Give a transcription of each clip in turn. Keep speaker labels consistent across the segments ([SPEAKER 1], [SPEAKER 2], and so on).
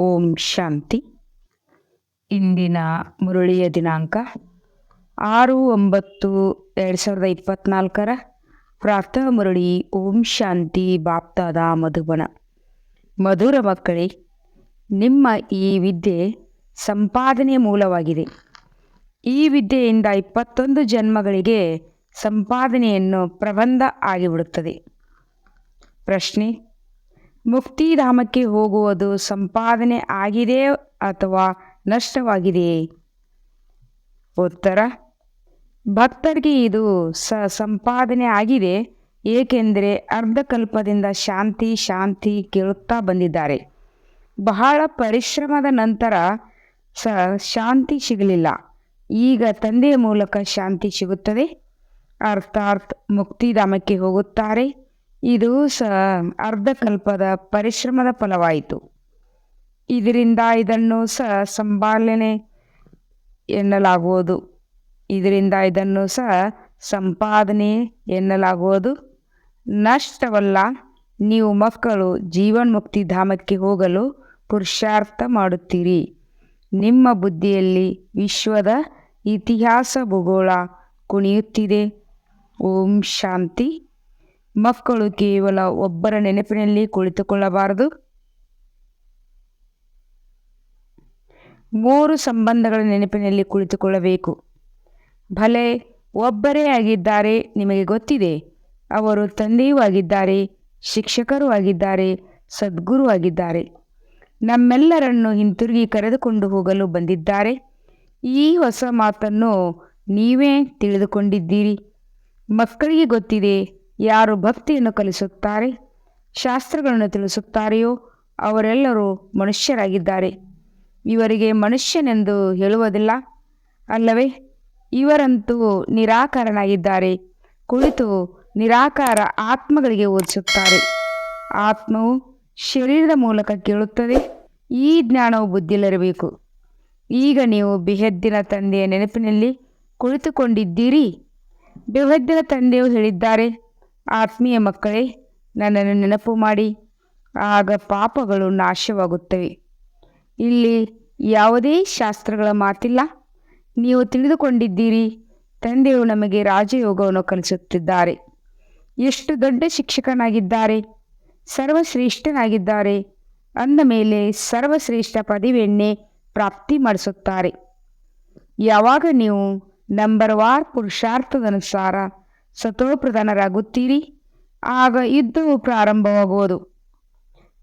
[SPEAKER 1] ಓಂ ಶಾಂತಿ. ಇಂದಿನ ಮುರುಳಿಯ ದಿನಾಂಕ ಆರು ಒಂಬತ್ತು ಎರಡು ಸಾವಿರದ ಇಪ್ಪತ್ನಾಲ್ಕರ ಪ್ರಾತಃ ಮುರಳಿ ಓಂ ಶಾಂತಿ ಬಾಪ್ತಾದ ಮಧುಬನ. ಮಧುರ ಮಕ್ಕಳೇ, ನಿಮ್ಮ ಈ ವಿದ್ಯೆ ಸಂಪಾದನೆಯ ಮೂಲವಾಗಿದೆ. ಈ ವಿದ್ಯೆಯಿಂದ ಇಪ್ಪತ್ತೊಂದು ಜನ್ಮಗಳಿಗೆ ಸಂಪಾದನೆಯನ್ನು ಪ್ರಬಂಧ ಆಗಿಬಿಡುತ್ತದೆ. ಪ್ರಶ್ನೆ ಮುಕ್ತಿಧಾಮಕ್ಕೆ ಹೋಗುವುದು ಸಂಪಾದನೆ ಆಗಿದೆ ಅಥವಾ ನಷ್ಟವಾಗಿದೆಯೇ? ಉತ್ತರ. ಭಕ್ತರಿಗೆ ಇದು ಸ ಸಂಪಾದನೆ ಆಗಿದೆ, ಏಕೆಂದರೆ ಅರ್ಧಕಲ್ಪದಿಂದ ಶಾಂತಿ ಶಾಂತಿ ಕೇಳುತ್ತಾ ಬಂದಿದ್ದಾರೆ. ಬಹಳ ಪರಿಶ್ರಮದ ನಂತರ ಸ ಶಾಂತಿ ಸಿಗಲಿಲ್ಲ. ಈಗ ತಂದೆಯ ಮೂಲಕ ಶಾಂತಿ ಸಿಗುತ್ತದೆ. ಅರ್ಥಾತ್ ಮುಕ್ತಿಧಾಮಕ್ಕೆ ಹೋಗುತ್ತಾರೆ. ಇದು ಸ ಅರ್ಧಕಲ್ಪದ ಪರಿಶ್ರಮದ ಫಲವಾಯಿತು. ಇದರಿಂದ ಇದನ್ನು ಸ ಸಂಪಾಲನೆ ಎನ್ನಲಾಗುವುದು. ಇದರಿಂದ ಇದನ್ನು ಸಹ ಸಂಪಾದನೆ ಎನ್ನಲಾಗುವುದು. ನಷ್ಟವಲ್ಲ, ನೀವು ಮಕ್ಕಳು ಜೀವನ್ಮುಕ್ತಿ ಧಾಮಕ್ಕೆ ಹೋಗಲು ಪುರುಷಾರ್ಥ ಮಾಡುತ್ತೀರಿ. ನಿಮ್ಮ ಬುದ್ಧಿಯಲ್ಲಿ ವಿಶ್ವದ ಇತಿಹಾಸ ಭೂಗೋಳ ಕುಣಿಯುತ್ತಿದೆ. ಓಂ ಶಾಂತಿ. ಮಕ್ಕಳು ಕೇವಲ ಒಬ್ಬರ ನೆನಪಿನಲ್ಲಿ ಕುಳಿತುಕೊಳ್ಳಬಾರದು. ಮೂರು ಸಂಬಂಧಗಳ ನೆನಪಿನಲ್ಲಿ ಕುಳಿತುಕೊಳ್ಳಬೇಕು. ಭಲೆ ಒಬ್ಬರೇ ಆಗಿದ್ದಾರೆ ನಿಮಗೆ ಗೊತ್ತಿದೆ. ಅವರು ತಂದೆಯೂ ಆಗಿದ್ದಾರೆ, ಶಿಕ್ಷಕರೂ ಆಗಿದ್ದಾರೆ, ಸದ್ಗುರು ಆಗಿದ್ದಾರೆ. ನಮ್ಮೆಲ್ಲರನ್ನು ಹಿಂತಿರುಗಿ ಕರೆದುಕೊಂಡು ಹೋಗಲು ಬಂದಿದ್ದಾರೆ. ಈ ಹೊಸ ಮಾತನ್ನು ನೀವೇ ತಿಳಿದುಕೊಂಡಿದ್ದೀರಿ. ಮಕ್ಕಳಿಗೆ ಗೊತ್ತಿದೆ ಯಾರು ಭಕ್ತಿಯನ್ನು ಕಲಿಸುತ್ತಾರೆ? ಶಾಸ್ತ್ರಗಳನ್ನು ತಿಳಿಸುತ್ತಾರೆಯೋ? ಅವರೆಲ್ಲರೂ ಮನುಷ್ಯರಾಗಿದ್ದಾರೆ. ಇವರಿಗೆ ಮನುಷ್ಯನೆಂದು ಹೇಳುವುದಿಲ್ಲ. ಅಲ್ಲವೇ? ಇವರಂತೂ ನಿರಾಕಾರನಾಗಿದ್ದಾರೆ. ಕುಳಿತು ನಿರಾಕಾರ ಆತ್ಮಗಳಿಗೆ ಓದಿಸುತ್ತಾರೆ. ಆತ್ಮವು ಶರೀರದ ಮೂಲಕ ಕೇಳುತ್ತದೆ. ಈ ಜ್ಞಾನವು ಬುದ್ಧಿಲ್ಲರಬೇಕು ಈಗ ನೀವು ಬೆಹದ್ದಿನ ತಂದೆಯ ನೆನಪಿನಲ್ಲಿ ಕುಳಿತುಕೊಂಡಿದ್ದೀರಿ. ಬೆಹದ್ದಿನ ತಂದೆಯು ಹೇಳಿದ್ದಾರೆ ಆತ್ಮೀಯ ಮಕ್ಕಳೇ, ನನ್ನನ್ನು ನೆನಪು ಮಾಡಿ. ಆಗ ಪಾಪಗಳು ನಾಶವಾಗುತ್ತವೆ. ಇಲ್ಲಿ ಯಾವುದೇ ಶಾಸ್ತ್ರಗಳ ಮಾತಿಲ್ಲ. ನೀವು ತಿಳಿದುಕೊಂಡಿದ್ದೀರಿ, ತಂದೆಯು ನಮಗೆ ರಾಜಯೋಗವನ್ನು ಕಲಿಸುತ್ತಿದ್ದಾರೆ. ಎಷ್ಟು ದೊಡ್ಡ ಶಿಕ್ಷಕನಾಗಿದ್ದಾರೆ, ಸರ್ವಶ್ರೇಷ್ಠನಾಗಿದ್ದಾರೆ, ಅಂದ ಮೇಲೆ ಸರ್ವಶ್ರೇಷ್ಠ ಪದವಿಯನ್ನೇ ಪ್ರಾಪ್ತಿ ಮಾಡಿಸುತ್ತಾರೆ. ಯಾವಾಗ ನೀವು ನಂಬರ್ ವಾರ್ ಪುರುಷಾರ್ಥದನುಸಾರ ಸತೋಪ್ರಧಾನರಾಗುತ್ತೀರಿ ಆಗ ಯುದ್ಧವು ಪ್ರಾರಂಭವಾಗುವುದು.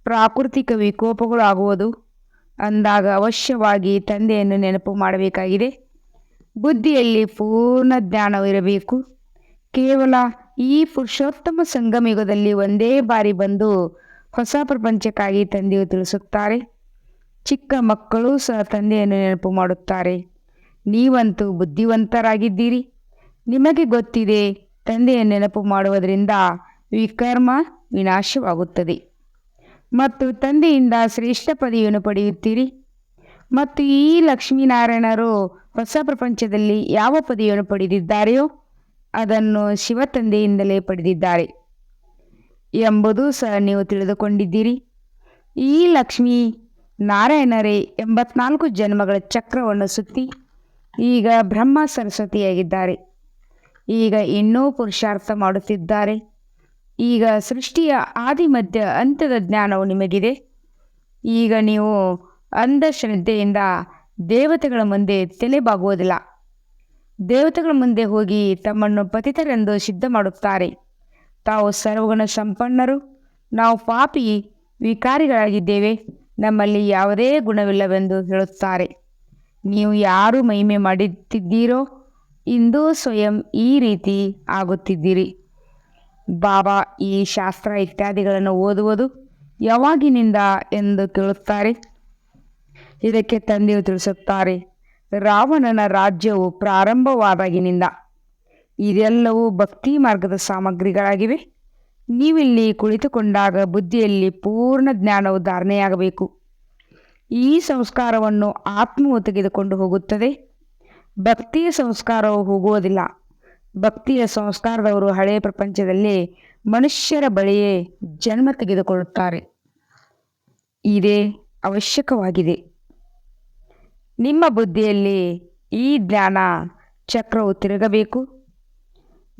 [SPEAKER 1] ಪ್ರಾಕೃತಿಕ ವಿಕೋಪಗಳು ಆಗುವುದು ಅಂದಾಗ ಅವಶ್ಯವಾಗಿ ತಂದೆಯನ್ನು ನೆನಪು ಮಾಡಬೇಕಾಗಿದೆ. ಬುದ್ಧಿಯಲ್ಲಿ ಪೂರ್ಣ ಜ್ಞಾನವಿರಬೇಕು ಕೇವಲ ಈ ಪುರುಷೋತ್ತಮ ಸಂಗಮಯುಗದಲ್ಲಿ ಒಂದೇ ಬಾರಿ ಬಂದು ಹೊಸ ಪ್ರಪಂಚಕ್ಕಾಗಿ ತಂದೆಯು ತಿಳಿಸುತ್ತಾರೆ. ಚಿಕ್ಕ ಮಕ್ಕಳು ಸಹ ತಂದೆಯನ್ನು ನೆನಪು ಮಾಡುತ್ತಾರೆ. ನೀವಂತೂ ಬುದ್ಧಿವಂತರಾಗಿದ್ದೀರಿ. ನಿಮಗೆ ಗೊತ್ತಿದೆ ತಂದೆಯ ನೆನಪು ಮಾಡುವುದರಿಂದ ವಿಕರ್ಮ ವಿನಾಶವಾಗುತ್ತದೆ. ಮತ್ತು ತಂದೆಯಿಂದ ಶ್ರೇಷ್ಠ ಪದವಿಯನ್ನು ಪಡೆಯುತ್ತೀರಿ. ಮತ್ತು ಈ ಲಕ್ಷ್ಮೀನಾರಾಯಣರು ಹೊಸ ಪ್ರಪಂಚದಲ್ಲಿ ಯಾವ ಪದವಿಯನ್ನು ಪಡೆದಿದ್ದಾರೆಯೋ ಅದನ್ನು ಶಿವ ತಂದೆಯಿಂದಲೇ ಪಡೆದಿದ್ದಾರೆ. ಎಂಬುದು ಸಹ ನೀವು ತಿಳಿದುಕೊಂಡಿದ್ದೀರಿ. ಈ ಲಕ್ಷ್ಮೀ ನಾರಾಯಣರೇ ಎಂಬತ್ನಾಲ್ಕು ಜನ್ಮಗಳ ಚಕ್ರವನ್ನು ಸುತ್ತಿ ಈಗ ಬ್ರಹ್ಮ ಸರಸ್ವತಿಯಾಗಿದ್ದಾರೆ. ಈಗ ಇನ್ನೂ ಪುರುಷಾರ್ಥ ಮಾಡುತ್ತಿದ್ದಾರೆ. ಈಗ ಸೃಷ್ಟಿಯ ಆದಿ ಮಧ್ಯ ಅಂತ್ಯದ ಜ್ಞಾನವು ನಿಮಗಿದೆ. ಈಗ ನೀವು ಅಂಧಶ್ರದ್ಧೆಯಿಂದ ದೇವತೆಗಳ ಮುಂದೆ ತಲೆಬಾಗುವುದಿಲ್ಲ. ದೇವತೆಗಳ ಮುಂದೆ ಹೋಗಿ ತಮ್ಮನ್ನು ಪತಿತರೆಂದು ಸಿದ್ಧ ಮಾಡುತ್ತಾರೆ ತಾವು ಸರ್ವಗುಣ ಸಂಪನ್ನರು. ನಾವು ಪಾಪಿ ವಿಕಾರಿಗಳಾಗಿದ್ದೇವೆ. ನಮ್ಮಲ್ಲಿ ಯಾವುದೇ ಗುಣವಿಲ್ಲವೆಂದು ಹೇಳುತ್ತಾರೆ. ನೀವು ಯಾರು ಮಹಿಮೆ ಮಾಡುತ್ತಿದ್ದೀರೋ ಇಂದು ಸ್ವಯಂ ಈ ರೀತಿ ಆಗುತ್ತಿದ್ದೀರಿ. ಬಾಬಾ, ಈ ಶಾಸ್ತ್ರ ಇತ್ಯಾದಿಗಳನ್ನು ಓದುವುದು ಯಾವಾಗಿನಿಂದ ಎಂದು ಕೇಳುತ್ತಾರೆ? ಇದಕ್ಕೆ ತಂದೆಯು ತಿಳಿಸುತ್ತಾರೆ, ರಾವಣನ ರಾಜ್ಯವು ಪ್ರಾರಂಭವಾದಾಗಿನಿಂದ. ಇದೆಲ್ಲವೂ ಭಕ್ತಿ ಮಾರ್ಗದ ಸಾಮಗ್ರಿಗಳಾಗಿವೆ. ನೀವಿಲ್ಲಿ ಕುಳಿತುಕೊಂಡಾಗ ಬುದ್ಧಿಯಲ್ಲಿ ಪೂರ್ಣ ಜ್ಞಾನವು ಧಾರಣೆಯಾಗಬೇಕು. ಈ ಸಂಸ್ಕಾರವನ್ನು ಆತ್ಮವು ತೆಗೆದುಕೊಂಡು ಹೋಗುತ್ತದೆ. ಭಕ್ತಿಯ ಸಂಸ್ಕಾರವು ಹೋಗುವುದಿಲ್ಲ. ಭಕ್ತಿಯ ಸಂಸ್ಕಾರದವರು ಹಳೆಯ ಪ್ರಪಂಚದಲ್ಲಿ ಮನುಷ್ಯರ ಬಳಿಯೇ ಜನ್ಮ ತೆಗೆದುಕೊಳ್ಳುತ್ತಾರೆ. ಇದೇ ಅವಶ್ಯಕವಾಗಿದೆ. ನಿಮ್ಮ ಬುದ್ಧಿಯಲ್ಲಿ ಈ ಜ್ಞಾನ ಚಕ್ರವು ತಿರುಗಬೇಕು.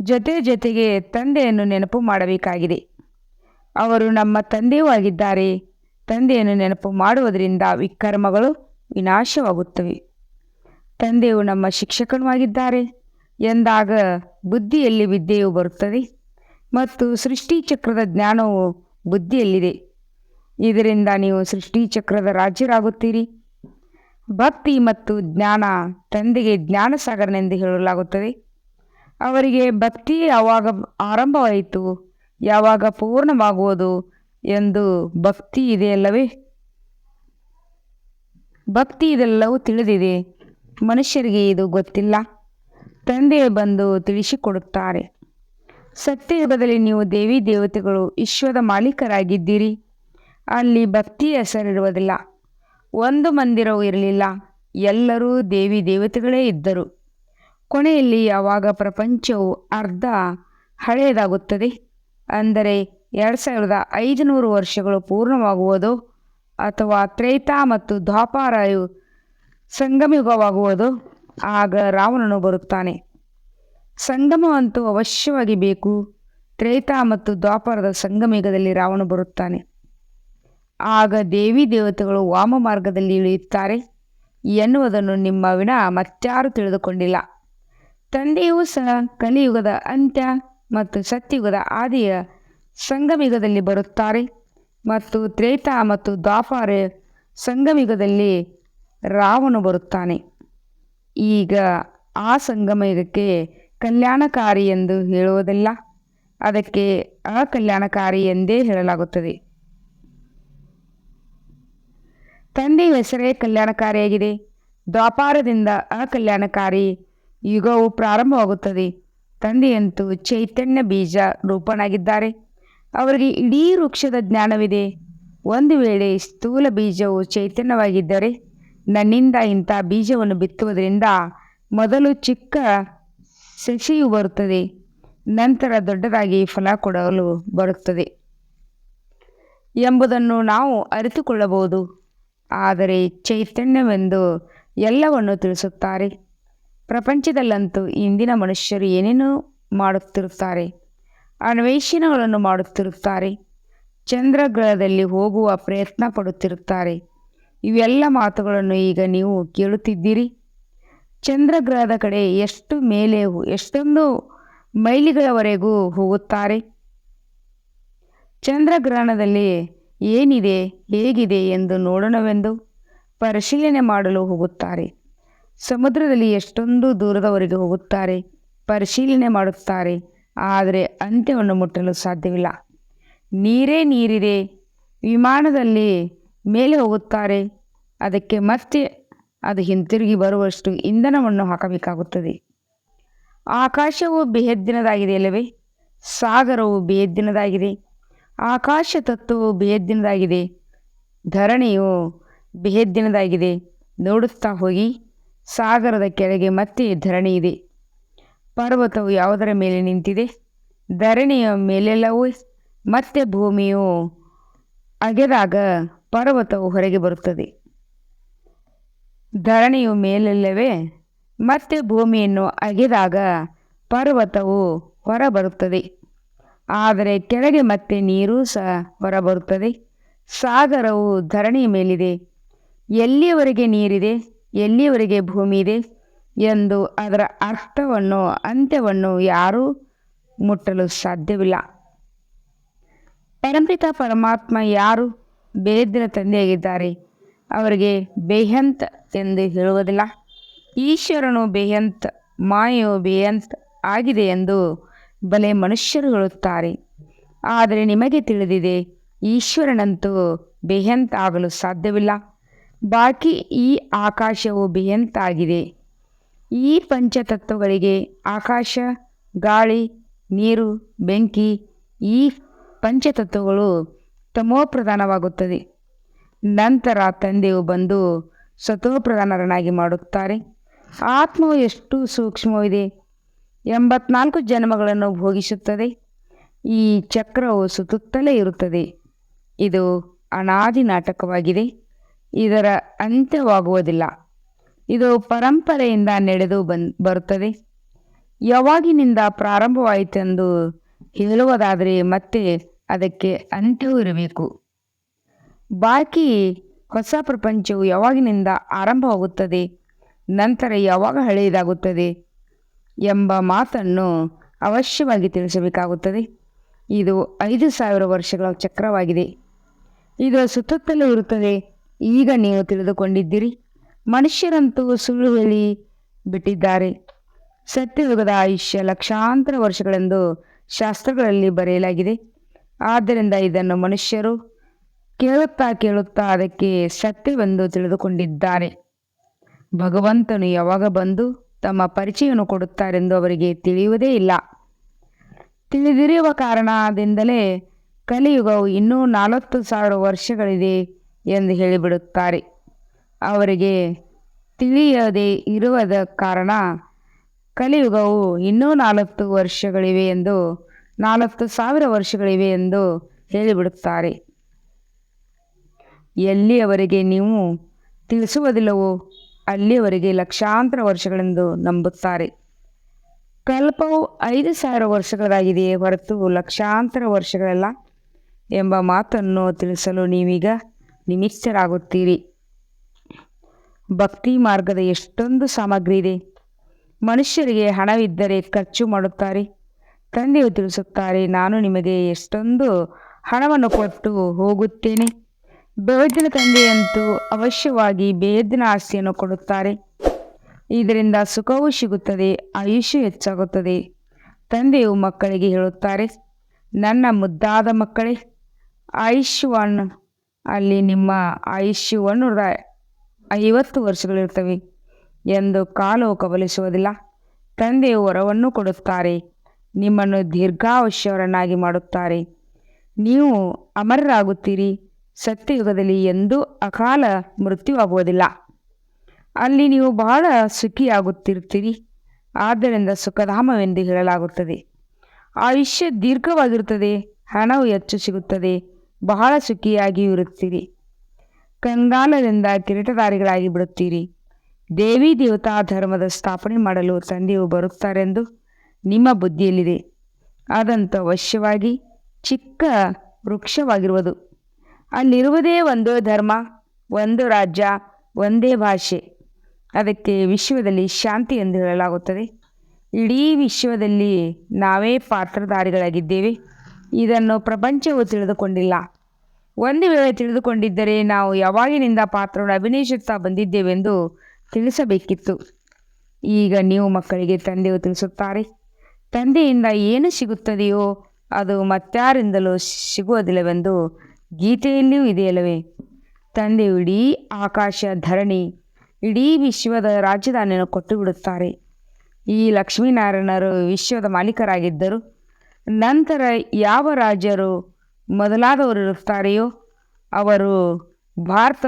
[SPEAKER 1] ಜೊತೆ ಜೊತೆಗೆ ತಂದೆಯನ್ನು ನೆನಪು ಮಾಡಬೇಕಾಗಿದೆ. ಅವರು ನಮ್ಮ ತಂದೆಯೂ ಆಗಿದ್ದಾರೆ. ತಂದೆಯನ್ನು ನೆನಪು ಮಾಡುವುದರಿಂದ ವಿಕರ್ಮಗಳು ವಿನಾಶವಾಗುತ್ತವೆ. ತಂದೆಯು ನಮ್ಮ ಶಿಕ್ಷಕನೂ ಆಗಿದ್ದಾರೆ. ಎಂದಾಗ ಬುದ್ಧಿಯಲ್ಲಿ ವಿದ್ಯೆಯು ಬರುತ್ತದೆ ಮತ್ತು ಸೃಷ್ಟಿ ಚಕ್ರದ ಜ್ಞಾನವು ಬುದ್ಧಿಯಲ್ಲಿದೆ. ಇದರಿಂದ ನೀವು ಸೃಷ್ಟಿ ಚಕ್ರದ ರಾಜ್ಯರಾಗುತ್ತೀರಿ ಭಕ್ತಿ ಮತ್ತು ಜ್ಞಾನ ತಂದೆಗೆ ಜ್ಞಾನಸಾಗರನೆಂದು ಹೇಳಲಾಗುತ್ತದೆ. ಅವರಿಗೆ ಭಕ್ತಿ ಯಾವಾಗ ಆರಂಭವಾಯಿತು, ಯಾವಾಗ ಪೂರ್ಣವಾಗುವುದು ಎಂದು ಭಕ್ತಿ ಇದೆಯಲ್ಲವೇ? ಭಕ್ತಿ ಇದೆಲ್ಲವೂ ತಿಳಿದಿದೆ. ಮನುಷ್ಯರಿಗೆ ಇದು ಗೊತ್ತಿಲ್ಲ. ತಂದೆ ಬಂದು ತಿಳಿಸಿಕೊಡುತ್ತಾರೆ. ಸತ್ಯಯುಗದಲ್ಲಿ ನೀವು ದೇವಿ ದೇವತೆಗಳು ವಿಶ್ವದ ಮಾಲೀಕರಾಗಿದ್ದೀರಿ. ಅಲ್ಲಿ ಭಕ್ತಿ ಹೆಸರಿರುವುದಿಲ್ಲ. ಒಂದು ಮಂದಿರವೂ ಇರಲಿಲ್ಲ. ಎಲ್ಲರೂ ದೇವಿ ದೇವತೆಗಳೇ ಇದ್ದರು. ಕೊನೆಯಲ್ಲಿ ಯಾವಾಗ ಪ್ರಪಂಚವು ಅರ್ಧ ಹಳೆಯದಾಗುತ್ತದೆ? ಅಂದರೆ ಎರಡು ಸಾವಿರದ ಐದುನೂರು ವರ್ಷಗಳು ಪೂರ್ಣವಾಗುವುದೋ ಅಥವಾ ತ್ರೇತಾ ಮತ್ತು ದ್ವಾಪಾರಾಯು ಸಂಗಮಯುಗವಾಗುವುದು. ಆಗ ರಾವಣನು ಬರುತ್ತಾನೆ. ಸಂಗಮವಂತೂ ಅವಶ್ಯವಾಗಿ ಬೇಕು. ತ್ರೇತಾ ಮತ್ತು ದ್ವಾಪರದ ಸಂಗಮಯುಗದಲ್ಲಿ ರಾವಣ ಬರುತ್ತಾನೆ. ಆಗ ದೇವಿ ದೇವತೆಗಳು ವಾಮ ಮಾರ್ಗದಲ್ಲಿ ಇಳಿಯುತ್ತಾರೆ. ಎನ್ನುವುದನ್ನು ನಿಮ್ಮ ವಿನ ಮತ್ಯಾರು ತಿಳಿದುಕೊಂಡಿಲ್ಲ. ತಂದೆಯೂ ಸಹ ಕಲಿಯುಗದ ಅಂತ್ಯ ಮತ್ತು ಸತ್ಯಯುಗದ ಆದಿಯ ಸಂಗಮಯುಗದಲ್ಲಿ ಬರುತ್ತಾರೆ. ಮತ್ತು ತ್ರೇತಾ ಮತ್ತು ದ್ವಾಪರ ಸಂಗಮಯುಗದಲ್ಲಿ ರಾವನು ಬರುತ್ತಾನೆ. ಈಗ ಆ ಸಂಗಮಯುಗಕ್ಕೆ ಕಲ್ಯಾಣಕಾರಿ ಎಂದು ಹೇಳುವುದಿಲ್ಲ. ಅದಕ್ಕೆ ಅಕಲ್ಯಾಣಕಾರಿ ಎಂದೇ ಹೇಳಲಾಗುತ್ತದೆ. ತಂದೆಯ ಹೆಸರೇ ಕಲ್ಯಾಣಕಾರಿಯಾಗಿದೆ. ದ್ವಾಪಾರದಿಂದ ಅಕಲ್ಯಾಣಕಾರಿ ಯುಗವು ಪ್ರಾರಂಭವಾಗುತ್ತದೆ. ತಂದೆಯಂತೂ ಚೈತನ್ಯ ಬೀಜ ರೂಪನಾಗಿದ್ದಾರೆ. ಅವರಿಗೆ ಇಡೀ ವೃಕ್ಷದ ಜ್ಞಾನವಿದೆ. ಒಂದು ವೇಳೆ ಸ್ಥೂಲ ಬೀಜವು ಚೈತನ್ಯವಾಗಿದ್ದರೆ ನನ್ನಿಂದ ಇಂಥ ಬೀಜವನ್ನು ಬಿತ್ತುವುದರಿಂದ ಮೊದಲು ಚಿಕ್ಕ ಸಸಿಯು ಬರುತ್ತದೆ, ನಂತರ ದೊಡ್ಡದಾಗಿ ಫಲ ಕೊಡಲು ಬರುತ್ತದೆ ಎಂಬುದನ್ನು ನಾವು ಅರಿತುಕೊಳ್ಳಬಹುದು. ಆದರೆ ಚೈತನ್ಯವೆಂದು ಎಲ್ಲವನ್ನು ತಿಳಿಸುತ್ತಾರೆ. ಪ್ರಪಂಚದಲ್ಲಂತೂ ಇಂದಿನ ಮನುಷ್ಯರು ಏನೇನೋ ಮಾಡುತ್ತಿರುತ್ತಾರೆ, ಅನ್ವೇಷಣೆಗಳನ್ನು ಮಾಡುತ್ತಿರುತ್ತಾರೆ, ಚಂದ್ರಗ್ರಹದಲ್ಲಿ ಹೋಗುವ ಪ್ರಯತ್ನ ಪಡುತ್ತಿರುತ್ತಾರೆ. ಇವೆಲ್ಲ ಮಾತುಗಳನ್ನು ಈಗ ನೀವು ಕೇಳುತ್ತಿದ್ದೀರಿ. ಚಂದ್ರಗ್ರಹದ ಕಡೆ ಎಷ್ಟು ಮೇಲೆ ಎಷ್ಟೊಂದು ಮೈಲಿಗಳವರೆಗೂ ಹೋಗುತ್ತಾರೆ. ಚಂದ್ರಗ್ರಹಣದಲ್ಲಿ ಏನಿದೆ, ಹೇಗಿದೆ ಎಂದು ನೋಡೋಣವೆಂದು ಪರಿಶೀಲನೆ ಮಾಡಲು ಹೋಗುತ್ತಾರೆ. ಸಮುದ್ರದಲ್ಲಿ ಎಷ್ಟೊಂದು ದೂರದವರೆಗೆ ಹೋಗುತ್ತಾರೆ, ಪರಿಶೀಲನೆ ಮಾಡುತ್ತಾರೆ, ಆದರೆ ಅಂತ್ಯವನ್ನು ಮುಟ್ಟಲು ಸಾಧ್ಯವಿಲ್ಲ. ನೀರೇ ನೀರಿದೆ. ವಿಮಾನದಲ್ಲಿ ಮೇಲೆ ಹೋಗುತ್ತಾರೆ. ಅದಕ್ಕೆ ಮತ್ತೆ ಅದು ಹಿಂತಿರುಗಿ ಬರುವಷ್ಟು ಇಂಧನವನ್ನು ಹಾಕಬೇಕಾಗುತ್ತದೆ. ಆಕಾಶವು ಬೇಹದ್ದಿನದಾಗಿದೆ ಅಲ್ಲವೇ ಸಾಗರವು ಬೇಹದ್ದಿನದಾಗಿದೆ. ಆಕಾಶ ತತ್ವವು ಬೇಹದ್ದಿನದಾಗಿದೆ. ಧರಣಿಯು ಬೇಹದ್ದಿನದಾಗಿದೆ. ನೋಡುತ್ತಾ ಹೋಗಿ. ಸಾಗರದ ಕೆಳಗೆ ಮತ್ತೆ ಧರಣಿ ಇದೆ ಪರ್ವತವು ಯಾವುದರ ಮೇಲೆ ನಿಂತಿದೆ? ಧರಣಿಯ ಮೇಲೆಲ್ಲವೂ? ಮತ್ತೆ ಭೂಮಿಯು ಅಗೆದಾಗ ಪರ್ವತವು ಹೊರಗೆ ಬರುತ್ತದೆ. ಧರಣಿಯು ಮೇಲೆಲ್ಲವೇ, ಮತ್ತೆ ಭೂಮಿಯನ್ನು ಅಗೆದಾಗ ಪರ್ವತವು ಹೊರಬರುತ್ತದೆ. ಆದರೆ ಕೆಳಗೆ ಮತ್ತೆ ನೀರು ಸಹ ಹೊರಬರುತ್ತದೆ. ಸಾಗರವು ಧರಣಿಯ ಮೇಲಿದೆ. ಎಲ್ಲಿಯವರೆಗೆ ನೀರಿದೆ, ಎಲ್ಲಿಯವರೆಗೆ ಭೂಮಿ ಇದೆ ಎಂದು ಅದರ ಅರ್ಥವನ್ನು, ಅಂತ್ಯವನ್ನು ಯಾರೂ ಮುಟ್ಟಲು ಸಾಧ್ಯವಿಲ್ಲ. ಪರಂಪಿತ ಪರಮಾತ್ಮ ಯಾರು? ಬೇದಿನ ತಂದೆಯಾಗಿದ್ದಾರೆ. ಅವರಿಗೆ ಬೇಹಂತ್ ಎಂದು ಹೇಳುವುದಿಲ್ಲ. ಈಶ್ವರನು ಬೇಹಂತ್ ಮಾಯು ಬೇಹಂತ್ ಆಗಿದೆ ಎಂದು ಬಲೆ ಮನುಷ್ಯರು ಹೇಳುತ್ತಾರೆ. ಆದರೆ ನಿಮಗೆ ತಿಳಿದಿದೆ, ಈಶ್ವರನಂತೂ ಬೇಹಂತ್ ಆಗಲು ಸಾಧ್ಯವಿಲ್ಲ. ಬಾಕಿ ಈ ಆಕಾಶವು ಬೇಹಂತ್ ಆಗಿದೆ. ಈ ಪಂಚತತ್ವಗಳಿಗೆ ಆಕಾಶ, ಗಾಳಿ, ನೀರು, ಬೆಂಕಿ ಈ ಪಂಚತತ್ವಗಳು ತಮೋಪ್ರಧಾನವಾಗುತ್ತದೆ ನಂತರ ತಂದೆಯು ಬಂದು ಸತೋಪ್ರಧಾನರನ್ನಾಗಿ ಮಾಡುತ್ತಾರೆ. ಆತ್ಮವು ಎಷ್ಟು ಸೂಕ್ಷ್ಮವಿದೆ ಎಂಬತ್ನಾಲ್ಕು ಜನ್ಮಗಳನ್ನು ಭೋಗಿಸುತ್ತದೆ. ಈ ಚಕ್ರವು ಸುತ್ತುತ್ತಲೇ ಇರುತ್ತದೆ. ಇದು ಅನಾದಿ ನಾಟಕವಾಗಿದೆ. ಇದರ ಅಂತ್ಯವಾಗುವುದಿಲ್ಲ. ಇದು ಪರಂಪರೆಯಿಂದ ನಡೆದು ಬನ್, ಬರುತ್ತದೆ. ಯಾವಾಗಿನಿಂದ ಪ್ರಾರಂಭವಾಯಿತೆಂದು ಹೇಳುವುದಾದರೆ ಮತ್ತೆ ಅದಕ್ಕೆ ಅಂತ್ಯವೂ ಇರಬೇಕು ಬಾಕಿ ಹೊಸ ಪ್ರಪಂಚವು ಯಾವಾಗಿನಿಂದ ಆರಂಭವಾಗುತ್ತದೆ? ನಂತರ ಯಾವಾಗ ಹಳೆಯದಾಗುತ್ತದೆ? ಎಂಬ ಮಾತನ್ನು ಅವಶ್ಯವಾಗಿ ತಿಳಿಸಬೇಕಾಗುತ್ತದೆ. ಇದು ಐದು ಸಾವಿರ ವರ್ಷಗಳ ಚಕ್ರವಾಗಿದೆ. ಇದು ಸುತ್ತಲೂ ಇರುತ್ತದೆ. ಈಗ ನೀವು ತಿಳಿದುಕೊಂಡಿದ್ದೀರಿ. ಮನುಷ್ಯರಂತೂ ಸುಳ್ಳು ಹೇಳಿ ಬಿಟ್ಟಿದ್ದಾರೆ. ಸತ್ಯಯುಗದ ಆಯುಷ್ಯ ಲಕ್ಷಾಂತರ ವರ್ಷಗಳೆಂದು ಶಾಸ್ತ್ರಗಳಲ್ಲಿ ಬರೆಯಲಾಗಿದೆ. ಆದ್ದರಿಂದ ಇದನ್ನು ಮನುಷ್ಯರು ಕೇಳುತ್ತಾ ಕೇಳುತ್ತಾ ಅದಕ್ಕೆ ಸತ್ಯವೆಂದು ತಿಳಿದುಕೊಂಡಿದ್ದಾರೆ. ಭಗವಂತನು ಯಾವಾಗ ಬಂದು ತಮ್ಮ ಪರಿಚಯವನ್ನು ಕೊಡುತ್ತಾರೆಂದು ಅವರಿಗೆ ತಿಳಿಯುವುದೇ ಇಲ್ಲ. ತಿಳಿದಿರುವ ಕಾರಣದಿಂದಲೇ ಕಲಿಯುಗವು ಇನ್ನೂ ನಲವತ್ತು ಸಾವಿರ ವರ್ಷಗಳಿದೆ ಎಂದು ಹೇಳಿಬಿಡುತ್ತಾರೆ. ಅವರಿಗೆ ತಿಳಿಯದೇ ಇರುವುದ ಕಾರಣ ಕಲಿಯುಗವು ಇನ್ನೂ ನಾಲ್ಕು ವರ್ಷಗಳಿವೆ ಎಂದು ನಾಲ್ಕು ಸಾವಿರ ವರ್ಷಗಳಿವೆ ಎಂದು ಹೇಳಿಬಿಡುತ್ತಾರೆ. ಎಲ್ಲಿಯವರೆಗೆ ನೀವು ತಿಳಿಸುವುದಿಲ್ಲವೋ ಅಲ್ಲಿಯವರೆಗೆ ಲಕ್ಷಾಂತರ ವರ್ಷಗಳೆಂದು ನಂಬುತ್ತಾರೆ. ಕಲ್ಪವು ಐದು ಸಾವಿರ ವರ್ಷಗಳಾಗಿದೆಯೇ ಹೊರತು ಲಕ್ಷಾಂತರ ವರ್ಷಗಳಲ್ಲ ಎಂಬ ಮಾತನ್ನು ತಿಳಿಸಲು ನೀವೀಗ ನಿಮಿತ್ತರಾಗುತ್ತೀರಿ. ಭಕ್ತಿ ಮಾರ್ಗದ ಎಷ್ಟೊಂದು ಸಾಮಗ್ರಿ ಇದೆ. ಮನುಷ್ಯರಿಗೆ ಹಣವಿದ್ದರೆ ಖರ್ಚು ಮಾಡುತ್ತಾರೆ. ತಂದೆಯು ತಿಳಿಸುತ್ತಾರೆ, ನಾನು ನಿಮಗೆ ಎಷ್ಟೊಂದು ಹಣವನ್ನು ಕೊಟ್ಟು ಹೋಗುತ್ತೇನೆ. ಬೇದಿನ ತಂದೆಯಂತೂ ಅವಶ್ಯವಾಗಿ ಬೇದಿನ ಆಸ್ತಿಯನ್ನು ಕೊಡುತ್ತಾರೆ. ಇದರಿಂದ ಸುಖವೂ ಸಿಗುತ್ತದೆ, ಆಯುಷ್ಯ ಹೆಚ್ಚಾಗುತ್ತದೆ. ತಂದೆಯು ಮಕ್ಕಳಿಗೆ ಹೇಳುತ್ತಾರೆ, ನನ್ನ ಮುದ್ದಾದ ಮಕ್ಕಳೇ ಆಯುಷ್ಯವನ್ನು ಅಲ್ಲಿ ನಿಮ್ಮ ಆಯುಷ್ಯವನ್ನು ಐವತ್ತು ವರ್ಷಗಳಿರ್ತವೆ ಎಂದು ಕಾಲು ಕಬಲಿಸುವುದಿಲ್ಲ. ತಂದೆಯು ವರವನ್ನು ಕೊಡುತ್ತಾರೆ. ನಿಮ್ಮನ್ನು ದೀರ್ಘಾವಶ್ಯವರನ್ನಾಗಿ ಮಾಡುತ್ತಾರೆ. ನೀವು ಅಮರರಾಗುತ್ತೀರಿ. ಸತ್ಯಯುಗದಲ್ಲಿ ಎಂದೂ ಅಕಾಲ ಮೃತ್ಯುವಾಗುವುದಿಲ್ಲ ಅಲ್ಲಿ ನೀವು ಬಹಳ ಸುಖಿಯಾಗುತ್ತಿರುತ್ತೀರಿ. ಆದ್ದರಿಂದ ಸುಖಧಾಮವೆಂದು ಹೇಳಲಾಗುತ್ತದೆ. ಆಯುಷ್ಯ ದೀರ್ಘವಾಗಿರುತ್ತದೆ. ಹಣವು ಹೆಚ್ಚು ಸಿಗುತ್ತದೆ. ಬಹಳ ಸುಖಿಯಾಗಿಯೂ ಇರುತ್ತೀರಿ. ಕಂಗಾಲದಿಂದ ಕಿರೀಟಧಾರಿಗಳಾಗಿ ಬಿಡುತ್ತೀರಿ. ದೇವಿ ದೇವತಾ ಧರ್ಮದ ಸ್ಥಾಪನೆ ಮಾಡಲು ತಂದೆಯು ಬರುತ್ತಾರೆಂದು ನಿಮ್ಮ ಬುದ್ಧಿಯಲ್ಲಿದೆ. ಅದಂತೂ ಅವಶ್ಯವಾಗಿ ಚಿಕ್ಕ ವೃಕ್ಷವಾಗಿರುವುದು. ಅಲ್ಲಿರುವುದೇ ಒಂದು ಧರ್ಮ, ಒಂದು ರಾಜ್ಯ, ಒಂದೇ ಭಾಷೆ. ಅದಕ್ಕೆ ವಿಶ್ವದಲ್ಲಿ ಶಾಂತಿ ಎಂದು ಹೇಳಲಾಗುತ್ತದೆ. ಇಡೀ ವಿಶ್ವದಲ್ಲಿ ನಾವೇ ಪಾತ್ರಧಾರಿಗಳಾಗಿದ್ದೇವೆ. ಇದನ್ನು ಪ್ರಪಂಚವು ತಿಳಿದುಕೊಂಡಿಲ್ಲ. ಒಂದು ವೇಳೆ ತಿಳಿದುಕೊಂಡಿದ್ದರೆ ನಾವು ಯಾವಾಗಿನಿಂದ ಪಾತ್ರವನ್ನು ಅಭಿನಯಿಸುತ್ತಾ ಬಂದಿದ್ದೇವೆಂದು ತಿಳಿಸಬೇಕಿತ್ತು. ಈಗ ನೀವು ಮಕ್ಕಳಿಗೆ ತಂದೆಯು ತಿಳಿಸುತ್ತಾರೆ. ತಂದೆಯಿಂದ ಏನು ಸಿಗುತ್ತದೆಯೋ ಅದು ಮತ್ತಾರಿಂದಲೂ ಸಿಗುವುದಿಲ್ಲವೆಂದು ಗೀತೆಯಲ್ಲಿಯೂ ಇದೆಯಲ್ಲವೇ. ತಂದೆಯು ಇಡೀ ಆಕಾಶ ಧರಣಿ, ಇಡೀ ವಿಶ್ವದ ರಾಜಧಾನಿಯನ್ನು ಕೊಟ್ಟು ಬಿಡುತ್ತಾರೆ ಈ ಲಕ್ಷ್ಮೀನಾರಾಯಣರು ವಿಶ್ವದ ಮಾಲೀಕರಾಗಿದ್ದರು. ನಂತರ ಯಾವ ರಾಜರು ಮೊದಲಾದವರು ಇರುತ್ತಾರೆಯೋ ಅವರು ಭಾರತ,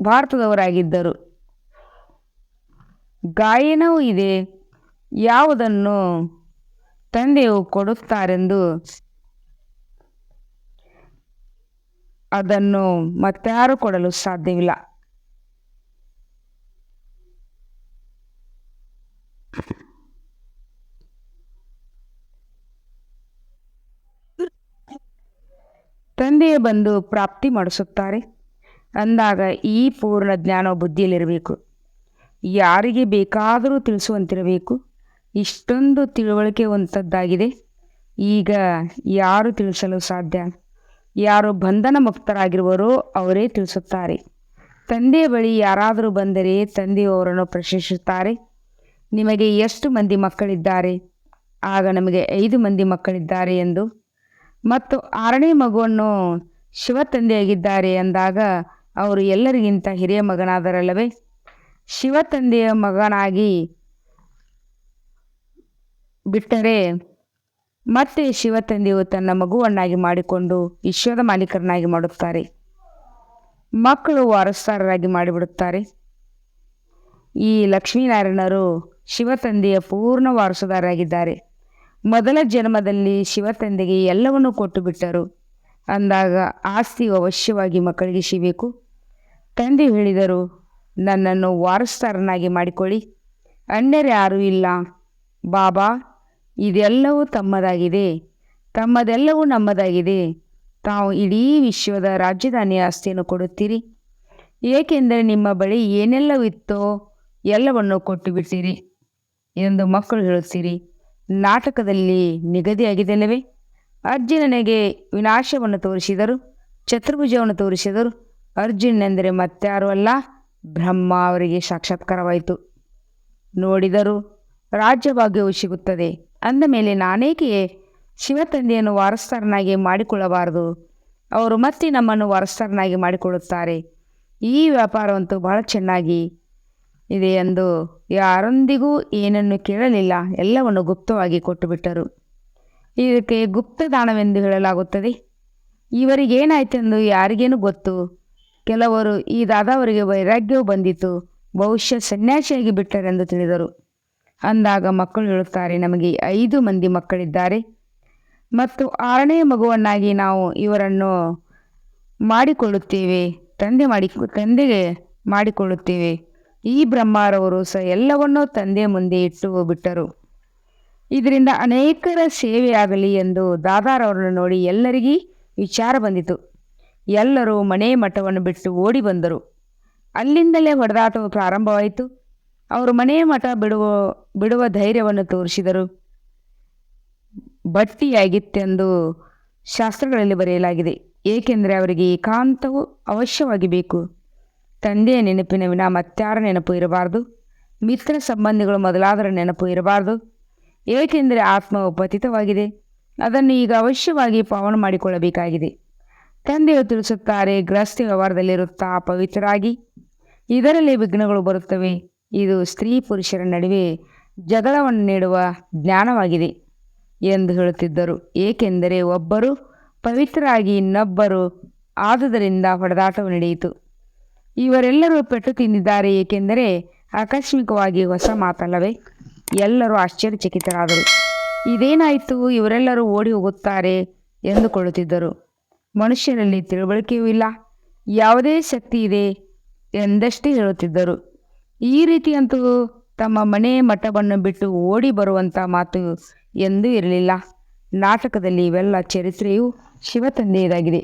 [SPEAKER 1] ಭಾರತದವರಾಗಿದ್ದರು. ಗಾಯನವೂ ಇದೆ. ಯಾವುದನ್ನು ತಂದೆಯು ಕೊಡುತ್ತಾರೆಂದು ಅದನ್ನು ಮತ್ತಾರು ಕೊಡಲು ಸಾಧ್ಯವಿಲ್ಲ. ತಂದೆಯೇ ಬಂದು ಪ್ರಾಪ್ತಿ ಮಾಡಿಸುತ್ತಾರೆ. ಅಂದಾಗ ಈ ಪೂರ್ಣ ಜ್ಞಾನ ಬುದ್ಧಿಯಲ್ಲಿರಬೇಕು. ಯಾರಿಗೆ ಬೇಕಾದರೂ ತಿಳಿಸುವಂತಿರಬೇಕು. ಇಷ್ಟೊಂದು ತಿಳುವಳಿಕೆವಂಥದ್ದಾಗಿದೆ ಈಗ ಯಾರು ತಿಳಿಸಲು ಸಾಧ್ಯ? ಯಾರು ಬಂಧನ ಮುಕ್ತರಾಗಿರುವರೋ ಅವರೇ ತಿಳಿಸುತ್ತಾರೆ. ತಂದೆಯ ಬಳಿ ಯಾರಾದರೂ ಬಂದರೆ ತಂದೆಯವರನ್ನು ಪ್ರಶ್ನಿಸುತ್ತಾರೆ ನಿಮಗೆ ಎಷ್ಟು ಮಂದಿ ಮಕ್ಕಳಿದ್ದಾರೆ? ಆಗ ನಮಗೆ ಐದು ಮಂದಿ ಮಕ್ಕಳಿದ್ದಾರೆ ಎಂದು. ಮತ್ತು ಆರನೇ ಮಗುವನ್ನು ಶಿವ ತಂದೆಯಾಗಿದ್ದಾರೆ ಎಂದಾಗ ಅವರು ಎಲ್ಲರಿಗಿಂತ ಹಿರಿಯ ಮಗನಾದರಲ್ಲವೇ? ಶಿವ ತಂದೆಯ ಮಗನಾಗಿ ಬಿಟ್ಟರೆ ಮತ್ತೆ ಶಿವ ತಂದೆಯು ತನ್ನ ಮಗುವನ್ನಾಗಿ ಮಾಡಿಕೊಂಡು ಈಶ್ವರ ಮಾಲೀಕರನ್ನಾಗಿ ಮಾಡುತ್ತಾರೆ. ಮಕ್ಕಳು ವಾರಸ್ತಾರರಾಗಿ ಮಾಡಿಬಿಡುತ್ತಾರೆ. ಈ ಲಕ್ಷ್ಮೀನಾರಾಯಣರು ಶಿವ ತಂದೆಯ ಪೂರ್ಣ ವಾರಸುದಾರರಾಗಿದ್ದಾರೆ. ಮೊದಲ ಜನ್ಮದಲ್ಲಿ ಶಿವ ತಂದೆಗೆ ಎಲ್ಲವನ್ನೂ ಕೊಟ್ಟು ಬಿಟ್ಟರು. ಅಂದಾಗ ಆಸ್ತಿ ಅವಶ್ಯವಾಗಿ ಮಕ್ಕಳಿಗೆ ಸಿಗಬೇಕು ತಂದೆ ಹೇಳಿದರು, ನನ್ನನ್ನು ವಾರಸ್ತಾರನಾಗಿ ಮಾಡಿಕೊಳ್ಳಿ. ಅನ್ಯರು ಯಾರೂ ಇಲ್ಲ. ಬಾಬಾ ಇದೆಲ್ಲವೂ ತಮ್ಮದಾಗಿದೆ. ತಮ್ಮದೆಲ್ಲವೂ ನಮ್ಮದಾಗಿದೆ. ತಾವು ಇಡೀ ವಿಶ್ವದ ರಾಜಧಾನಿಯ ಆಸ್ತಿಯನ್ನು ಕೊಡುತ್ತೀರಿ. ಏಕೆಂದರೆ ನಿಮ್ಮ ಬಳಿ ಏನೆಲ್ಲವಿತ್ತೋ ಎಲ್ಲವನ್ನು ಕೊಟ್ಟು ಬಿಡ್ತೀರಿ ಎಂದು ಮಕ್ಕಳು ಹೇಳುತ್ತೀರಿ. ನಾಟಕದಲ್ಲಿ ನಿಗದಿಯಾಗಿದೆನವೇ ಅರ್ಜುನನಿಗೆ ವಿನಾಶವನ್ನು ತೋರಿಸಿದರು, ಚತುರ್ಭುಜವನ್ನು ತೋರಿಸಿದರು. ಅರ್ಜುನೆಂದರೆ ಮತ್ತಾರೂ ಅಲ್ಲ, ಬ್ರಹ್ಮ ಅವರಿಗೆ ಸಾಕ್ಷಾತ್ಕಾರವಾಯಿತು. ನೋಡಿದರು ರಾಜ್ಯಭಾಗ್ಯವು ಸಿಗುತ್ತದೆ. ಅಂದ ಮೇಲೆ ನಾನೇಕೆ ಶಿವತಂದೆಯನ್ನು ವಾರಸ್ತಾರನಾಗಿ ಮಾಡಿಕೊಳ್ಳಬಾರದು. ಅವರು ಮತ್ತೆ ನಮ್ಮನ್ನು ವಾರಸ್ತಾರನಾಗಿ ಮಾಡಿಕೊಳ್ಳುತ್ತಾರೆ. ಈ ವ್ಯಾಪಾರವಂತೂ ಬಹಳ ಚೆನ್ನಾಗಿ ಇದೆ ಎಂದು ಯಾರೊಂದಿಗೂ ಏನನ್ನು ಕೇಳಲಿಲ್ಲ. ಎಲ್ಲವನ್ನು ಗುಪ್ತವಾಗಿ ಕೊಟ್ಟುಬಿಟ್ಟರು. ಇದಕ್ಕೆ ಗುಪ್ತದಾನವೆಂದು ಹೇಳಲಾಗುತ್ತದೆ. ಇವರಿಗೇನಾಯ್ತೆಂದು ಯಾರಿಗೇನು ಗೊತ್ತು? ಕೆಲವರು ಈ ದಾದಾವರಿಗೆ ವೈರಾಗ್ಯವು ಬಂದಿತು ಬಹುಶಃ ಸನ್ಯಾಸಿಯಾಗಿ ಬಿಟ್ಟರೆಂದು ತಿಳಿದರು. ಅಂದಾಗ ಮಕ್ಕಳು ಹೇಳುತ್ತಾರೆ, ನಮಗೆ ಐದು ಮಂದಿ ಮಕ್ಕಳಿದ್ದಾರೆ. ಮತ್ತು ಆರನೇ ಮಗುವನ್ನಾಗಿ ನಾವು ಇವರನ್ನು ಮಾಡಿಕೊಳ್ಳುತ್ತೇವೆ, ತಂದೆ ಮಾಡಿ, ತಂದೆಗೆ ಮಾಡಿಕೊಳ್ಳುತ್ತೇವೆ. ಈ ಬ್ರಹ್ಮಾರವರು ಸಹ ಎಲ್ಲವನ್ನೂ ತಂದೆ ಮುಂದೆ ಇಟ್ಟು ಬಿಟ್ಟರು ಇದರಿಂದ ಅನೇಕರ ಸೇವೆಯಾಗಲಿ ಎಂದು ದಾದಾರವರನ್ನು ನೋಡಿ ಎಲ್ಲರಿಗೂ ವಿಚಾರ ಬಂದಿತು. ಎಲ್ಲರೂ ಮನೆ ಮಠವನ್ನು ಬಿಟ್ಟು ಓಡಿ ಬಂದರು. ಅಲ್ಲಿಂದಲೇ ಹೊಡೆದಾಟವು ಪ್ರಾರಂಭವಾಯಿತು. ಅವರು ಮನೆ ಮಠ ಬಿಡುವ ಬಿಡುವ ಧೈರ್ಯವನ್ನು ತೋರಿಸಿದರು. ಬಟ್ಟಿಯಾಗಿತ್ತೆಂದು ಶಾಸ್ತ್ರಗಳಲ್ಲಿ ಬರೆಯಲಾಗಿದೆ. ಏಕೆಂದರೆ ಅವರಿಗೆ ಏಕಾಂತವು ಅವಶ್ಯವಾಗಿ ಬೇಕು. ತಂದೆಯ ನೆನಪಿನ ವಿನ ಮತ್ತಾರ ನೆನಪು ಇರಬಾರದು. ಮಿತ್ರ ಸಂಬಂಧಿಗಳು ಮೊದಲಾದರ ನೆನಪು ಇರಬಾರದು. ಏಕೆಂದರೆ ಆತ್ಮವು ಪತಿತವಾಗಿದೆ ಅದನ್ನು ಈಗ ಅವಶ್ಯವಾಗಿ ಪಾವನ ಮಾಡಿಕೊಳ್ಳಬೇಕಾಗಿದೆ. ತಂದೆಯು ತಿಳಿಸುತ್ತಾರೆ, ಗೃಹಸ್ಥ ವ್ಯವಹಾರದಲ್ಲಿರುತ್ತಾ ಪವಿತ್ರರಾಗಿ. ಇದರಲ್ಲಿ ವಿಘ್ನಗಳು ಬರುತ್ತವೆ. ಇದು ಸ್ತ್ರೀ ಪುರುಷರ ನಡುವೆ ಜಗಳವನ್ನು ನೀಡುವ ಜ್ಞಾನವಾಗಿದೆ ಎಂದು ಹೇಳುತ್ತಿದ್ದರು. ಏಕೆಂದರೆ ಒಬ್ಬರು ಪವಿತ್ರರಾಗಿ ಇನ್ನೊಬ್ಬರು ಆದುದರಿಂದ ಹೊಡೆದಾಟವು ನಡೆಯಿತು. ಇವರೆಲ್ಲರೂ ಪೆಟ್ಟು ತಿಂದಿದ್ದಾರೆ, ಏಕೆಂದರೆ ಆಕಸ್ಮಿಕವಾಗಿ ಹೊಸ ಮಾತಲ್ಲವೇ? ಎಲ್ಲರೂ ಆಶ್ಚರ್ಯಚಕಿತರಾದರು. ಇದೇನಾಯಿತು? ಇವರೆಲ್ಲರೂ ಓಡಿ ಹೋಗುತ್ತಾರೆ ಎಂದುಕೊಳ್ಳುತ್ತಿದ್ದರು. ಮನುಷ್ಯರಲ್ಲಿ ತಿಳುವಳಿಕೆಯೂ ಇಲ್ಲ, ಯಾವುದೇ ಶಕ್ತಿ ಇದೆ ಎಂದಷ್ಟೇ ಹೇಳುತ್ತಿದ್ದರು. ಈ ರೀತಿಯಂತೂ ತಮ್ಮ ಮನೆ ಮಠವನ್ನು ಬಿಟ್ಟು ಓಡಿ ಬರುವಂಥ ಮಾತು ಎಂದೂ ಇರಲಿಲ್ಲ. ನಾಟಕದಲ್ಲಿ ಇವೆಲ್ಲ ಚರಿತ್ರೆಯು ಶಿವತಂದೆಯದಾಗಿದೆ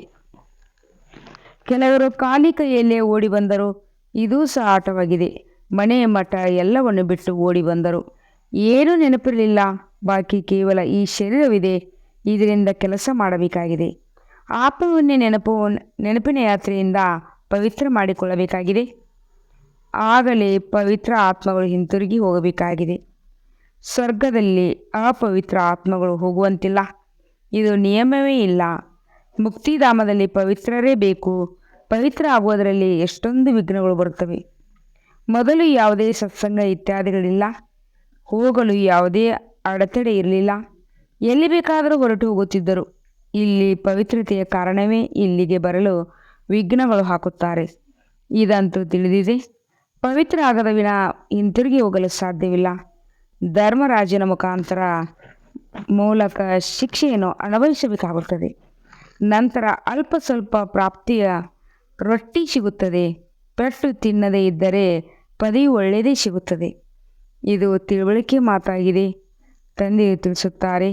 [SPEAKER 1] ಕೆಲವರು ಖಾಲಿ ಕೈಯಲ್ಲೇ ಓಡಿ ಬಂದರು. ಇದೂ ಸಹ ಆಟವಾಗಿದೆ. ಮನೆ ಮಠ ಎಲ್ಲವನ್ನು ಬಿಟ್ಟು ಓಡಿ ಬಂದರು. ಏನೂ ನೆನಪಿರಲಿಲ್ಲ. ಬಾಕಿ ಕೇವಲ ಈ ಶರೀರವಿದೆ. ಇದರಿಂದ ಕೆಲಸ ಮಾಡಬೇಕಾಗಿದೆ. ಆಪವನ್ನೇ ನೆನಪು ನೆನಪಿನ ಯಾತ್ರೆಯಿಂದ ಪವಿತ್ರ ಮಾಡಿಕೊಳ್ಳಬೇಕಾಗಿದೆ. ಆಗಲೇ ಪವಿತ್ರ ಆತ್ಮಗಳು ಹಿಂತಿರುಗಿ ಹೋಗಬೇಕಾಗಿದೆ. ಸ್ವರ್ಗದಲ್ಲಿ ಅಪವಿತ್ರ ಆತ್ಮಗಳು ಹೋಗುವಂತಿಲ್ಲ. ಇದು ನಿಯಮವೇ ಇಲ್ಲ. ಮುಕ್ತಿಧಾಮದಲ್ಲಿ ಪವಿತ್ರರೇ ಬೇಕು. ಪವಿತ್ರ ಆಗುವುದರಲ್ಲಿ ಎಷ್ಟೊಂದು ವಿಘ್ನಗಳು ಬರುತ್ತವೆ. ಮೊದಲು ಯಾವುದೇ ಸತ್ಸಂಗ ಇತ್ಯಾದಿಗಳಿಲ್ಲ. ಹೋಗಲು ಯಾವುದೇ ಅಡೆತಡೆ ಇರಲಿಲ್ಲ. ಎಲ್ಲಿ ಬೇಕಾದರೂ ಹೊರಟು ಹೋಗುತ್ತಿದ್ದರು. ಇಲ್ಲಿ ಪವಿತ್ರತೆಯ ಕಾರಣವೇ ಇಲ್ಲಿಗೆ ಬರಲು ವಿಘ್ನಗಳು ಹಾಕುತ್ತಾರೆ. ಇದಂತೂ ತಿಳಿದಿದೆ. ಪವಿತ್ರ ಆಗದ ವಿನ ಹಿಂತಿರುಗಿ ಹೋಗಲು ಸಾಧ್ಯವಿಲ್ಲ. ಧರ್ಮರಾಜನ ಮುಖಾಂತರ ಮೂಲಕ ಶಿಕ್ಷೆಯನ್ನು ಅನುಭವಿಸಬೇಕಾಗುತ್ತದೆ ನಂತರ ಅಲ್ಪ ಸ್ವಲ್ಪ ಪ್ರಾಪ್ತಿಯ ರೊಟ್ಟಿ ಸಿಗುತ್ತದೆ. ಪೆಟ್ಟು ತಿನ್ನದೇ ಇದ್ದರೆ ಪದವಿ ಒಳ್ಳೆಯದೇ ಸಿಗುತ್ತದೆ. ಇದು ತಿಳುವಳಿಕೆ ಮಾತಾಗಿದೆ ತಂದೆಯು ತಿಳಿಸುತ್ತಾರೆ,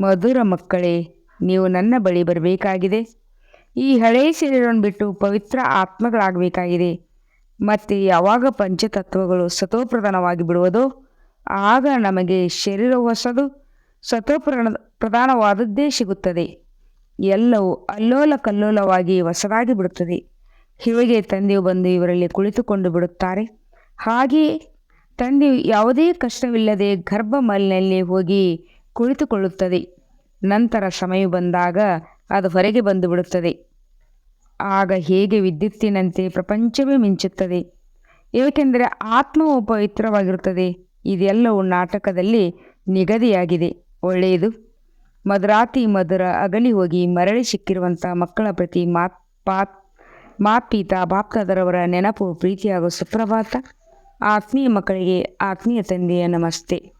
[SPEAKER 1] ಮಧುರ ಮಕ್ಕಳೇ, ನೀವು ನನ್ನ ಬಳಿ ಬರಬೇಕಾಗಿದೆ. ಈ ಹಳೆಯ ಶರೀರವನ್ನು ಬಿಟ್ಟು ಪವಿತ್ರ ಆತ್ಮಗಳಾಗಬೇಕಾಗಿದೆ. ಮತ್ತು ಯಾವಾಗ ಪಂಚತತ್ವಗಳು ಸತೋಪ್ರಧಾನವಾಗಿ ಬಿಡುವುದೋ ಆಗ ನಮಗೆ ಶರೀರ ಹೊಸದು ಸತೋಪ್ರಣ ಪ್ರಧಾನವಾದದ್ದೇ ಸಿಗುತ್ತದೆ. ಎಲ್ಲವೂ ಅಲ್ಲೋಲ ಕಲ್ಲೋಲವಾಗಿ ಹೊಸದಾಗಿ ಬಿಡುತ್ತದೆ. ಹೀಗೆ ತಂದೆಯು ಬಂದು ಇವರಲ್ಲಿ ಕುಳಿತುಕೊಂಡು ಬಿಡುತ್ತಾರೆ. ಹಾಗೆಯೇ ತಂದೆಯು ಯಾವುದೇ ಕಷ್ಟವಿಲ್ಲದೆ ಗರ್ಭ ಮಲಿನಲ್ಲಿ ಹೋಗಿ ಕುಳಿತುಕೊಳ್ಳುತ್ತದೆ. ನಂತರ ಸಮಯ ಬಂದಾಗ ಅದು ಹೊರಗೆ ಬಂದು ಬಿಡುತ್ತದೆ. ಆಗ ಹೇಗೆ ವಿದ್ಯುತ್ತಿನಂತೆ ಪ್ರಪಂಚವೇ ಮಿಂಚುತ್ತದೆ? ಏಕೆಂದರೆ ಆತ್ಮವು ಪವಿತ್ರವಾಗಿರುತ್ತದೆ ಇದೆಲ್ಲವೂ ನಾಟಕದಲ್ಲಿ ನಿಗದಿಯಾಗಿದೆ. ಒಳ್ಳೆಯದು. ಮಧುರಾತಿ ಮಧುರ ಅಗಲಿ ಹೋಗಿ ಮರಳಿ ಸಿಕ್ಕಿರುವಂಥ ಮಕ್ಕಳ ಪ್ರತಿ ಮಾತ್ ಪಾತ್, ಮಾತ್ಪೀತ ಬಾಪ್ತಾದರವರ ನೆನಪು ಪ್ರೀತಿ ಹಾಗೂ ಸುಪ್ರಭಾತ. ಆತ್ಮೀಯ ಮಕ್ಕಳಿಗೆ ಆತ್ಮೀಯ ತಂದೆಯ ನಮಸ್ತೆ.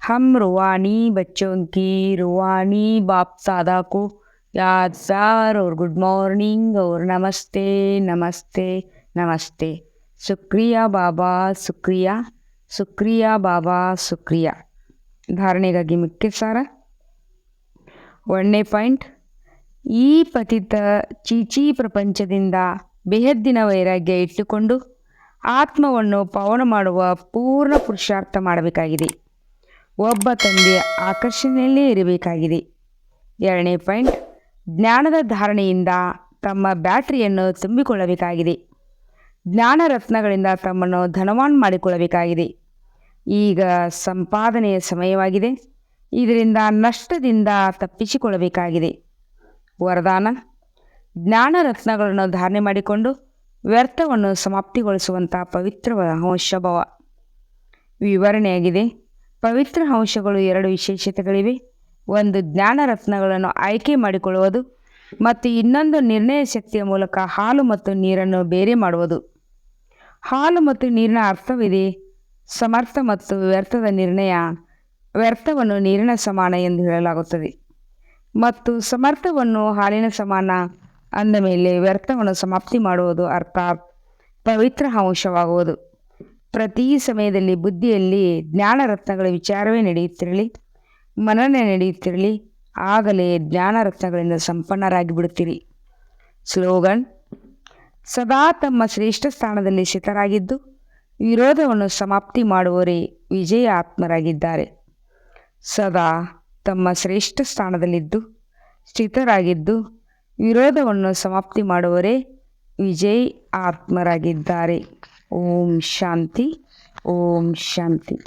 [SPEAKER 1] ಹಮ್ ರುವಾಣಿ ಬಚ್ಚೋಂಕಿ, ರುವಾಣಿ ಬಾಪ್ತಾದಾಕು ಯಾರು ಸಾರ್ ಅವ್ರು ಗುಡ್ ಮಾರ್ನಿಂಗ್ ಅವ್ರು ನಮಸ್ತೆ ನಮಸ್ತೆ ನಮಸ್ತೆ. ಸುಕ್ರಿಯಾ ಬಾಬಾ, ಸುಕ್ರಿಯಾ ಸುಕ್ರಿಯಾ ಬಾಬಾ, ಸುಕ್ರಿಯಾ. ಧಾರಣೆಗಾಗಿ ಮುಖ್ಯ ಸಾರ. ಒಂದನೇ ಪಾಯಿಂಟ್. ಈ ಪತಿತ ಚೀಚಿ ಪ್ರಪಂಚದಿಂದ ಬೆಹದ್ದಿನ ವೈರಾಗ್ಯ ಇಟ್ಟುಕೊಂಡು ಆತ್ಮವನ್ನು ಪವನ ಮಾಡುವ ಪೂರ್ಣ ಪುರುಷಾರ್ಥ ಮಾಡಬೇಕಾಗಿದೆ. ಒಬ್ಬ ತಂದೆಯ ಆಕರ್ಷಣೆಯಲ್ಲೇ ಇರಬೇಕಾಗಿದೆ. ಎರಡನೇ ಪಾಯಿಂಟ್. ಜ್ಞಾನದ ಧಾರಣೆಯಿಂದ ತಮ್ಮ ಬ್ಯಾಟರಿಯನ್ನು ತುಂಬಿಕೊಳ್ಳಬೇಕಾಗಿದೆ. ಜ್ಞಾನ ರತ್ನಗಳಿಂದ ತಮ್ಮನ್ನು ಧನವಾನ್ ಮಾಡಿಕೊಳ್ಳಬೇಕಾಗಿದೆ. ಈಗ ಸಂಪಾದನೆಯ ಸಮಯವಾಗಿದೆ. ಇದರಿಂದ ನಷ್ಟದಿಂದ ತಪ್ಪಿಸಿಕೊಳ್ಳಬೇಕಾಗಿದೆ. ವರದಾನ, ಜ್ಞಾನ ರತ್ನಗಳನ್ನು ಧಾರಣೆ ಮಾಡಿಕೊಂಡು ವ್ಯರ್ಥವನ್ನು ಸಮಾಪ್ತಿಗೊಳಿಸುವಂಥ ಪವಿತ್ರ ಹಂಶಭವ ವಿವರಣೆಯಾಗಿದೆ. ಪವಿತ್ರ ಅಂಶಗಳು ಎರಡು ವಿಶೇಷತೆಗಳಿವೆ. ಒಂದು ಜ್ಞಾನ ರತ್ನಗಳನ್ನು ಆಯ್ಕೆ ಮಾಡಿಕೊಳ್ಳುವುದು ಮತ್ತು ಇನ್ನೊಂದು ನಿರ್ಣಯ ಶಕ್ತಿಯ ಮೂಲಕ ಹಾಲು ಮತ್ತು ನೀರನ್ನು ಬೇರೆ ಮಾಡುವುದು. ಹಾಲು ಮತ್ತು ನೀರಿನ ಅರ್ಥವಿದೆ. ಸಮರ್ಥ ಮತ್ತು ವ್ಯರ್ಥದ ನಿರ್ಣಯ, ವ್ಯರ್ಥವನ್ನು ನೀರಿನ ಸಮಾನ ಎಂದು ಹೇಳಲಾಗುತ್ತದೆ. ಮತ್ತು ಸಮರ್ಥವನ್ನು ಹಾಲಿನ ಸಮಾನ ಅಂದ ಮೇಲೆ ವ್ಯರ್ಥವನ್ನು ಸಮಾಪ್ತಿ ಮಾಡುವುದು ಅರ್ಥಾತ್ ಪವಿತ್ರ ಅಂಶವಾಗುವುದು. ಪ್ರತಿ ಸಮಯದಲ್ಲಿ ಬುದ್ಧಿಯಲ್ಲಿ ಜ್ಞಾನ ರತ್ನಗಳ ವಿಚಾರವೇ ನಡೆಯುತ್ತಿರಲಿ. ಮನನೆ ನಡೆಯುತ್ತಿರಲಿ, ಆಗಲೇ ಜ್ಞಾನ ರತ್ನಗಳಿಂದ ಸಂಪನ್ನರಾಗಿ ಬಿಡುತ್ತೀರಿ. ಸ್ಲೋಗನ್, ಸದಾ ತಮ್ಮ ಶ್ರೇಷ್ಠ ಸ್ಥಾನದಲ್ಲಿ ಸ್ಥಿತರಾಗಿದ್ದು ವಿರೋಧವನ್ನು ಸಮಾಪ್ತಿ ಮಾಡುವವರೇ ವಿಜಯ ಆತ್ಮರಾಗಿದ್ದಾರೆ. ಸದಾ ತಮ್ಮ ಶ್ರೇಷ್ಠ ಸ್ಥಾನದಲ್ಲಿದ್ದು ಸ್ಥಿತರಾಗಿದ್ದು ವಿರೋಧವನ್ನು ಸಮಾಪ್ತಿ ಮಾಡುವರೇ ವಿಜಯ್ ಆತ್ಮರಾಗಿದ್ದಾರೆ. ಓಂ ಶಾಂತಿ ಓಂ ಶಾಂತಿ.